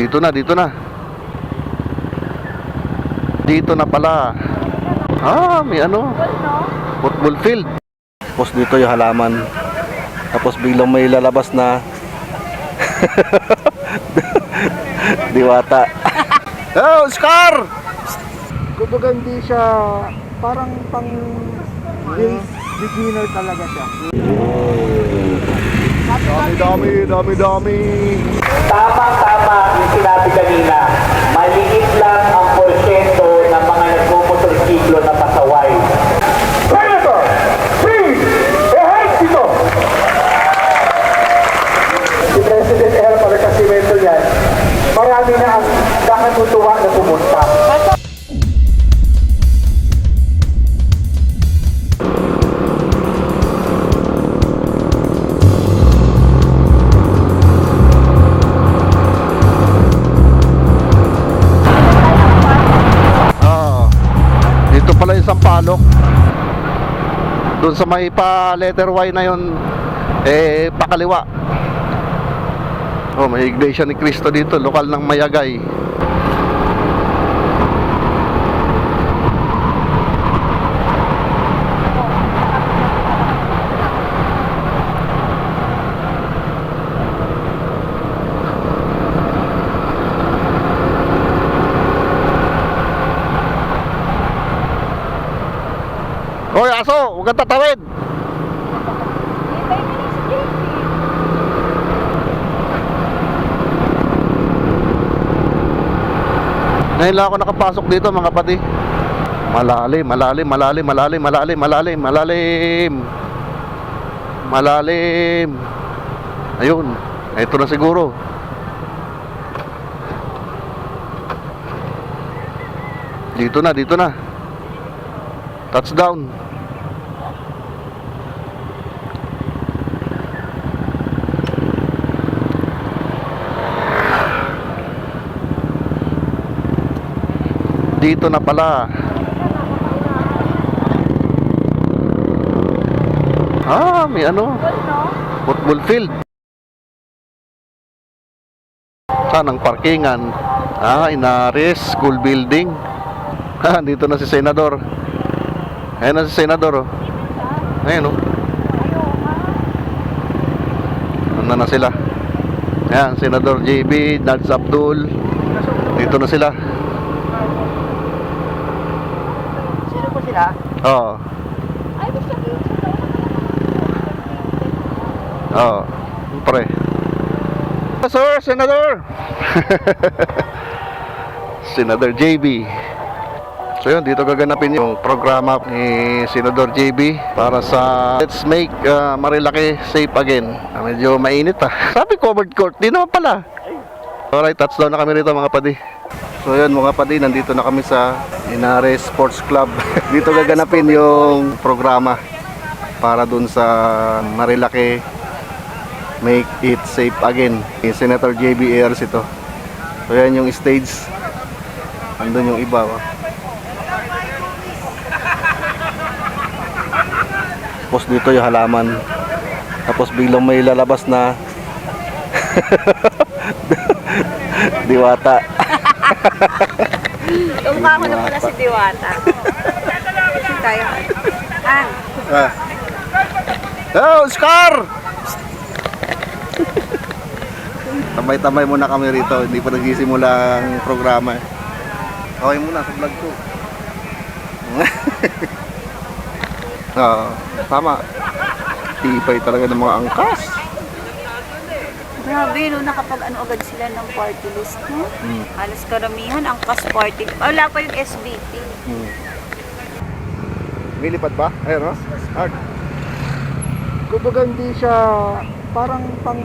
Dito na, dito na. Dito na pala. Ah, may ano. Football field. Tapos dito yung halaman. Tapos biglang may lalabas na diwata. Oh, Scar! Kumbaga hindi siya parang pang beginner talaga siya. Dami, dami, dami, dami. Tamang-tama yung sinabi kanina, maliit lang ang Doon sa may pa letter Y na yon eh pakaliwa. Oh, may iglesia ni Cristo dito, lokal ng Mayagay. Hoy, aso, huwag kang tatawid. Ngayon lang ako nakapasok dito mga pati. Malalim, malalim, malalim, malalim, malalim, malalim, malalim. Malalim. Ayun. Ito na siguro. Dito na, dito na. Touchdown. Dito na pala. Ah, may ano? Football field. Saan ang parkingan? Ah, Inaris School Building. Ah, dito na si Senador. Ayan na si Senador, oh. Ayan, oh. Ano na sila? Ayan, Senador JB, Nads Abdul. Dito na sila. Sila? Oo. Oo. Pre. Sir, Senador. Senador JB. So yun, dito gaganapin yung programa ni Senador JB para sa Let's Make uh, Marilaki Safe Again. Ah, medyo mainit ah. Sabi covered court, di naman pala. Alright, touchdown na kami rito mga padi. So yun mga padi, nandito na kami sa Inares Sports Club. dito gaganapin yung programa para dun sa Marilaki Make It Safe Again. Ni Senator JB Ayers ito. So yan yung stage. Andun yung iba. Oh. Tapos dito yung halaman. Tapos biglang may lalabas na diwata. Tumukha ko na pala si Diwata. Tayo. Ah, Ah. Oh, Scar! Tambay-tambay muna kami rito. Hindi pa nagsisimula ang programa. eh. Okay muna sa vlog ko. Oo, tama. Tibay talaga ng mga angkas. Grabe no, nakapag ano agad sila ng party list, no? Hmm. Halos karamihan ang kas party. Wala pa yung SBT. Hmm. Milipad ba? Ayun, no? Hard. Kumbaga hindi siya parang pang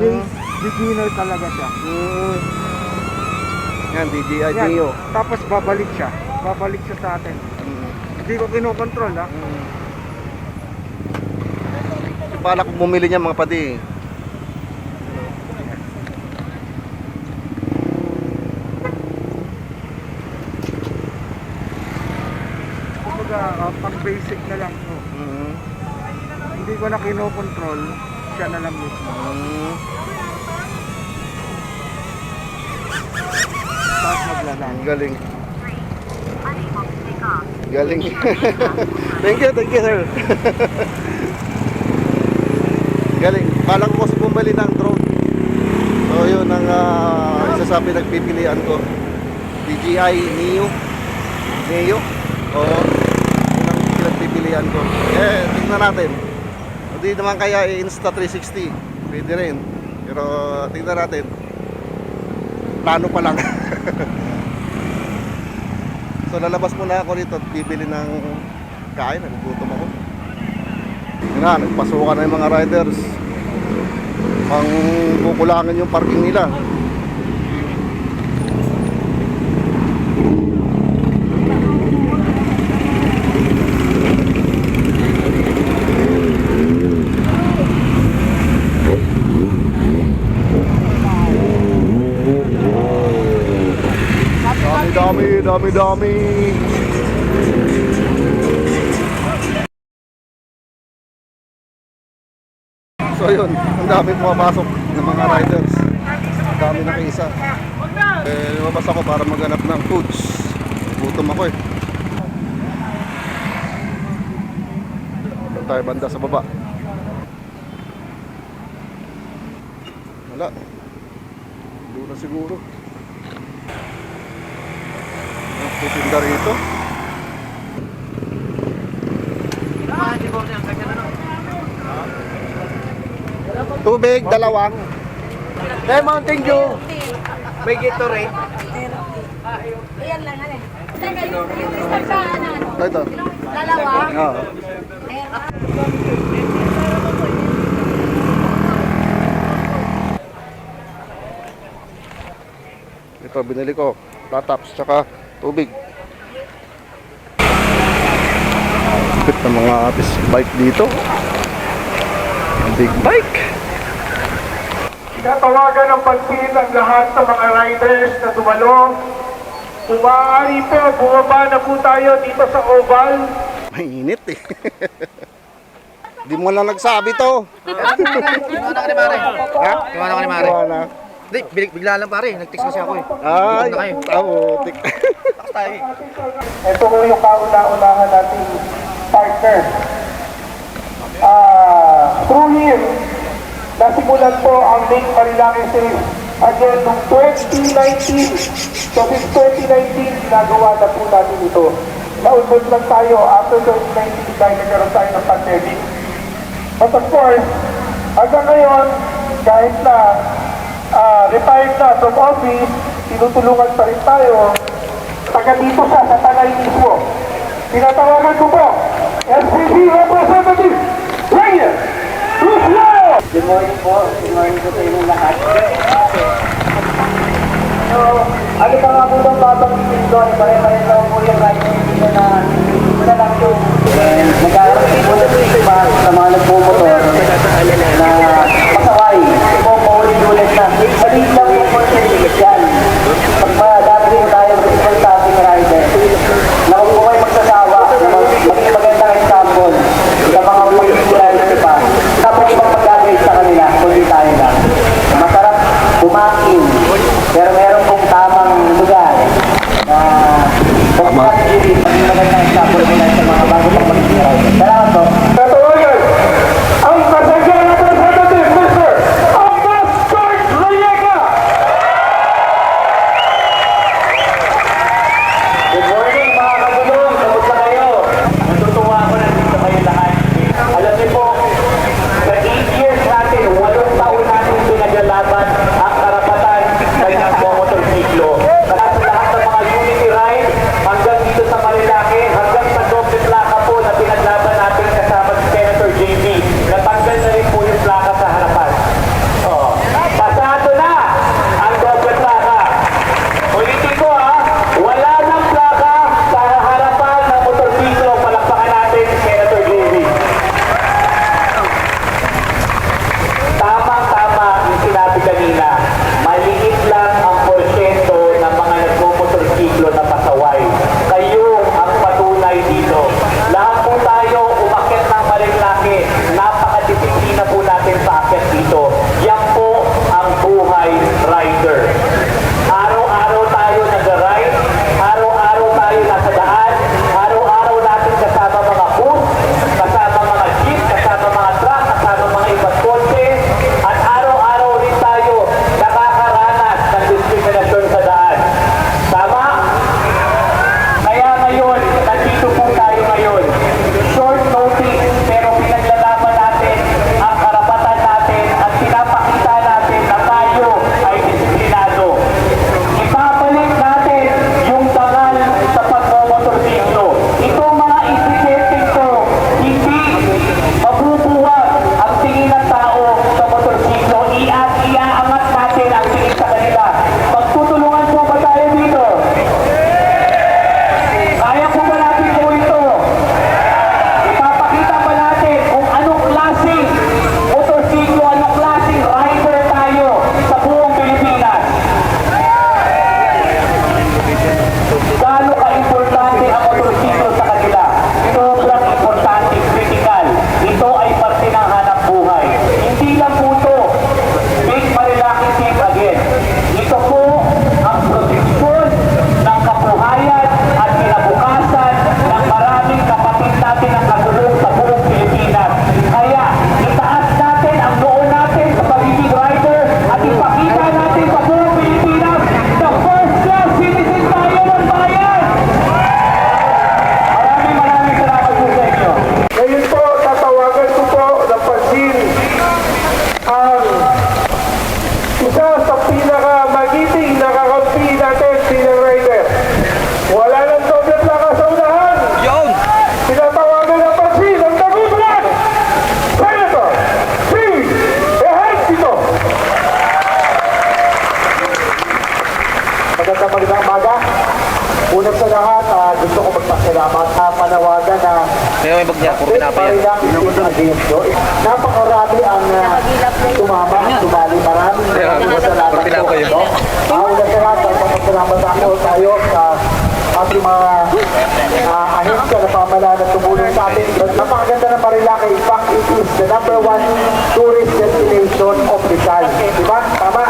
base beginner talaga siya. Mm. Yan, DJI Yan. Neo. Tapos babalik siya. Babalik siya sa atin. Mm. Hindi ko kinokontrol ha. Bala kong bumili niya mga padi. Uh, pang basic na lang po. Mm. Hindi ko na kinokontrol. Siya na lang mismo. Mm. Ang galing. Galing. thank you, thank you, sir. galing. Balang ko sa bumali ng drone. So, yun ang uh, isa sa pinagpipilian ko. DJI Neo. Neo? Oo. Ang pinagpipilian ko. Eh, tingnan natin. Hindi naman kaya i-Insta360. Pwede rin. Pero tingnan natin. Plano pa lang. so lalabas muna ako rito at bibili ng kain. Nagugutom ako. Yun na, nagpasukan na yung mga riders. Pang kukulangan yung parking nila. Dami, dami, dami, dami. So yun, ang dami pumapasok ng mga riders. Ang dami na kaisa. Eh, lumabas ako para maghanap ng foods. Gutom ako eh. Doon tayo banda sa baba. Wala. Doon na siguro. Ang putinda rito. Tubig, dalawa. Eh, Mountain Dew. May Gatorade. Ayan lang, ano. Teka, yung, isa sa ano. Ito. Dalawa. Oo. Ito, binili ko. Plataps, tsaka tubig. Kapit ng mga atis bike dito. Big bike. Tinatawagan ng pagpili ang lahat ng mga riders na dumalo. Kung maaari po, bumaba na po tayo dito sa Oval. Mainit eh. Di mo lang nagsabi to. Iwan na ka ni Mare. Ha? Iwan na ka ni Mare. Gawa na. Hindi, bigla, bigla lang pare. Nag-text kasi ako eh. Ay, na kayo. taotik. Takas tayo eh. Ito po yung kauna-unahan nating partner. Ah, through him, nasimulan po ang Lake Marilaki Series again noong 2019. So since 2019, ginagawa na po natin ito. Naunod lang tayo after 2019 dahil nagkaroon tayo ng pandemic. But of course, hanggang ngayon, kahit na ah, retired na from office, tinutulungan pa rin tayo. Taga dito siya sa Tanay mismo. Tinatawagan ko po, SPC Representative Lucio! Good morning po. Good morning po sa inyong lahat. So, ano pa nga po itong babanggitin ko? Pare-pare lang po yung dito na na lang yung nag-aaral po pa sa mga niya, puro Great pinapa yan. Marilaki Team Against Yo. Napakarami ang uh, tumama, tumali. Maraming maraming salamat puro pinapa yun. No? Ah, una sa lahat, magpasalamat ako tayo sa ating mga uh, ahensya na pamalaan na tumulong sa atin. Napakaganda ng Marilaki. In fact, it is the number one tourist destination of Rizal. Diba? Tama?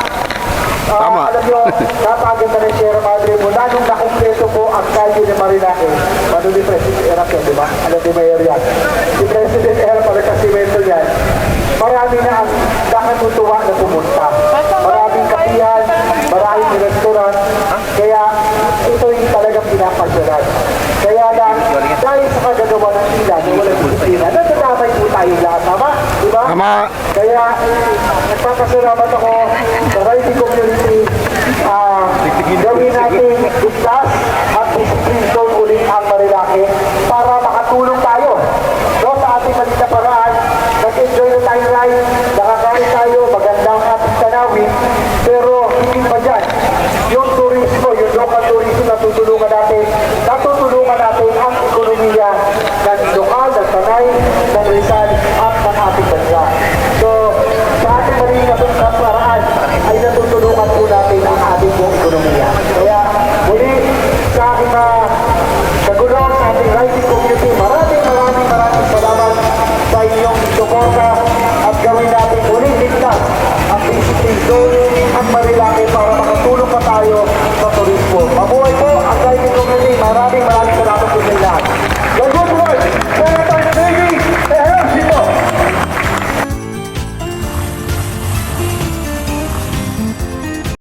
Ah, Tama. alam nyo, napakaganda ng Sierra Madre mo. Lalong nakumpleto po ang kalye ni Marilaki. Ano ni Erap yan, di ba? Alam ni Mayor yan. Si President Erap, pala kasimento yan. Marami na ang nakatutuwa na pumunta. Maraming kapihan, maraming restaurant. Kaya ito yung talagang pinapasyalan. Kaya lang, dahil sa kagagawa ng ila na walang disiplina, nadadamay po tayo lahat, tama? Di ba? Tama. Kaya, nagpapasalamat ako sa community